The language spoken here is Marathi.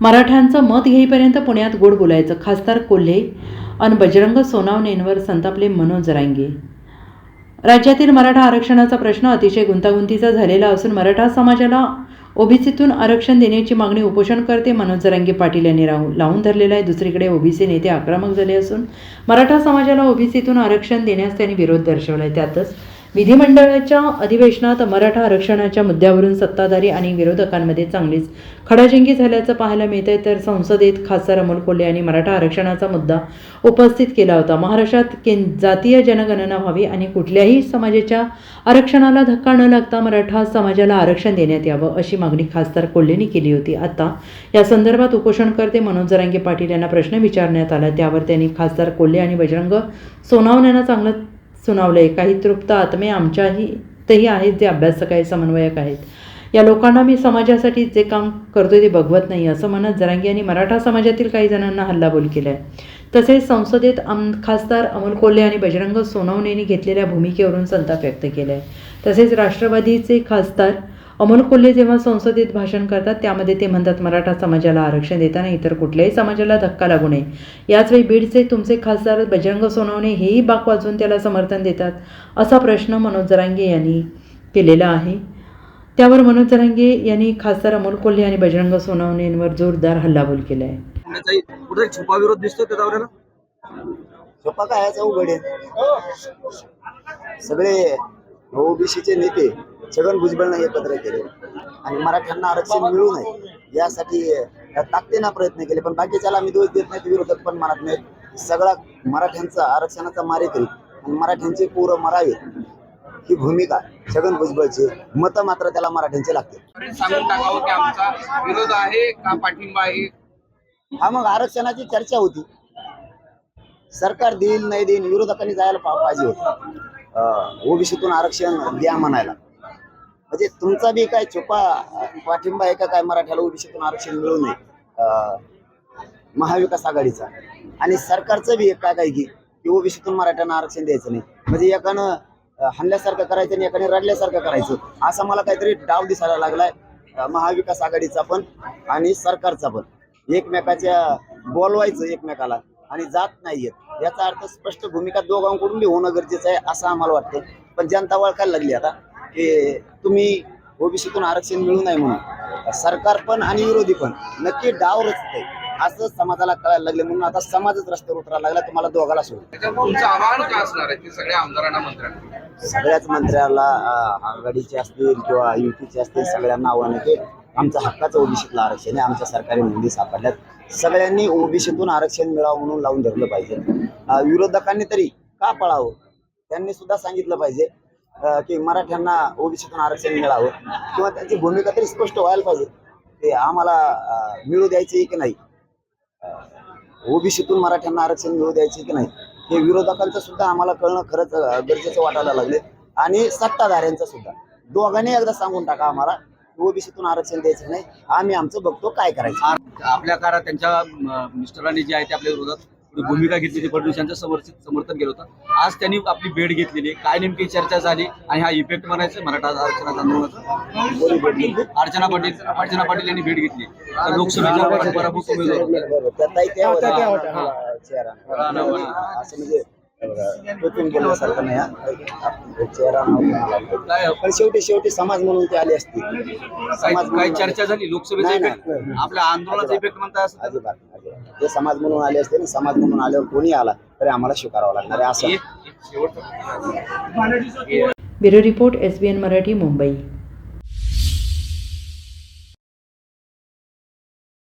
मराठ्यांचं मत घेईपर्यंत पुण्यात गोड बोलायचं. खासदार कोल्हे अन बजरंग सोनावणेंवर संतापले मनोजरांगे राज्यातील मराठा आरक्षणाचा प्रश्न अतिशय गुंतागुंतीचा झालेला असून मराठा समाजाला ओबीसीतून आरक्षण देण्याची मागणी उपोषणकर्ते मनोज जरांगे पाटील यांनी राहून लावून धरलेला आहे. दुसरीकडे ओबीसी नेते आक्रमक झाले असून मराठा समाजाला ओबीसीतून आरक्षण देण्यास त्यांनी विरोध दर्शवला आहे त्यातच विधिमंडळाच्या अधिवेशनात मराठा आरक्षणाच्या मुद्द्यावरून सत्ताधारी आणि विरोधकांमध्ये चांगलीच खडाजंगी झाल्याचं पाहायला मिळतंय. तर संसदेत खासदार अमोल कोल्हे यांनी मराठा आरक्षणाचा मुद्दा उपस्थित केला होता. महाराष्ट्रात कें जातीय जनगणना व्हावी आणि कुठल्याही समाजाच्या आरक्षणाला धक्का न लागता मराठा समाजाला आरक्षण देण्यात यावं अशी मागणी खासदार कोल्हेंनी केली होती. आता या संदर्भात उपोषणकर्ते मनोज जरांगे पाटील यांना प्रश्न विचारण्यात आला. त्यावर त्यांनी खासदार कोल्हे आणि बजरंग सोनावण्यांना चांगलं सुनावलंय. काही तृप्त आत्मे आमच्याही तेही आहेत जे अभ्यासक आहे समन्वयक आहेत. या लोकांना मी समाजासाठी जे काम करतोय ते बघवत नाही. असं म्हणत जरांगी यांनी मराठा समाजातील काही जणांना हल्लाबोल केला आहे तसेच संसदेत आम खासदार अमोल कोल्हे आणि बजरंग सोनवणे घेतलेल्या भूमिकेवरून संताप व्यक्त केला आहे तसेच राष्ट्रवादीचे खासदार अमोल कोल्हे जेव्हा संसदेत भाषण करतात त्यामध्ये ते म्हणतात मराठा समाजाला आरक्षण देताना इतर कुठल्याही समाजाला धक्का लागू नये. याचवेळी बीडचे तुमचे खासदार बजरंग सोनवणे हेही बाक वाजवून त्याला समर्थन देतात असा प्रश्न मनोज जरांगे यांनी केलेला आहे. त्यावर मनोज जरांगे यांनी खासदार अमोल कोल्हे आणि बजरंग सोनवणेंवर जोरदार हल्लाबोल केला आहे छुपा विरोध दौऱ्याला? सोपा काय उघड आहे. सगळे ओबीसीचे नेते छगन भुजबळनं एकत्र केले. आणि मराठ्यांना आरक्षण मिळू नये यासाठी ताकदीनं प्रयत्न केले पण बाकीच्याला आम्ही दोष देत नाहीत विरोधक पण मानत नाहीत. सगळा मराठ्यांचा आरक्षणाचा मारेकरी आणि मराठ्यांचे पोरं मरावे ही भूमिका छगन भुजबळची मतं मात्र त्याला मराठ्यांचे लागते सांगून टाकावं की आमचा विरोध आहे का पाठिंबा आहे? हा मग आरक्षणाची चर्चा होती. सरकार देईल नाही देईल विरोधकांनी जायला पाहिजे होतं. ओबीसीतून आरक्षण द्या म्हणायला. म्हणजे तुमचा बी काय चुपा पाठिंबा आहे का काय मराठ्याला ओबीसीतून आरक्षण मिळू नये? महाविकास आघाडीचा. आणि सरकारचं बी एक काय काय की ओबीसीतून मराठ्यांना आरक्षण द्यायचं नाही. म्हणजे एकानं हल्ल्यासारखं करायचं आणि एकाने रडल्यासारखं करायचं. असा मला काहीतरी डाव दिसायला लागलाय. महाविकास आघाडीचा पण आणि सरकारचा पण. एकमेकाच्या बोलवायचं एकमेकाला आणि जात नाहीयेत याचा अर्थ स्पष्ट भूमिका दोघांकडून बी होणं गरजेचं आहे असं आम्हाला वाटतं पण जनता ओळखायला लागली आता. की तुम्ही ओबीसीतून आरक्षण मिळू नये म्हणून. सरकार पण आणि विरोधी पण नक्की डाव रचते असं समाजाला कळायला लागले म्हणून आता समाजच रस्त्यावर उतरायला लागला तुम्हाला दोघाला सोडून. आव्हान काय असणार आहे सगळ्या आमदारांना मंत्र्यांना? सगळ्याच मंत्र्याला आघाडीचे असतील किंवा युतीचे असतील सगळ्यांना आव्हान आहे की आमचं हक्काचं ओबीसीतलं आरक्षण आहे. आमच्या सरकारी नोंदी सापडल्यात. सगळ्यांनी ओबीसीतून आरक्षण मिळावं म्हणून लावून धरलं पाहिजे. विरोधकांनी तरी का पळावं? त्यांनी सुद्धा सांगितलं पाहिजे. की मराठ्यांना ओबीसीतून आरक्षण मिळावं किंवा त्यांची भूमिका तरी स्पष्ट व्हायला पाहिजे. ते आम्हाला मिळू द्यायचे की नाही? ओबीसीतून मराठ्यांना आरक्षण मिळू द्यायचे की नाही? हे विरोधकांचं सुद्धा आम्हाला कळणं खरंच गरजेचं वाटायला लागले आणि सत्ताधाऱ्यांचं सुद्धा. दोघांनी एकदा सांगून टाका आम्हाला ओबीसीतून आरक्षण द्यायचं नाही? आम्ही आमचं बघतो काय करायचं. आपल्या कारा त्यांच्या मिस्टरांनी जे आहे ते आपल्या विरोधात भूमिका घेतली होती फडणवीस यांचं समर्थित समर्थन केलं होतं. आज त्यांनी आपली भेट घेतलेली. आहे. काय नेमकी चर्चा झाली आणि हा इफेक्ट म्हणायचं मराठा आरक्षणाचा आंदोलनाचा? अर्चना पाटील अर्चना पाटील यांनी भेट घेतली. तर लोकसभेच्या परा- पराभूत उमेदवार पण शेवटी शेवटी समाज म्हणून ते आले काय चर्चा झाली? लोकसभेचा इफेक्ट. आपल्या आंदोलनाचा इफेक्ट अजिबात अजिबात. ते समाज म्हणून आले असते ना समाज म्हणून आल्यावर कोणी आला तरी आम्हाला स्वीकारावं लागणार आहे असं bureau report S B N Marathi Mumbai.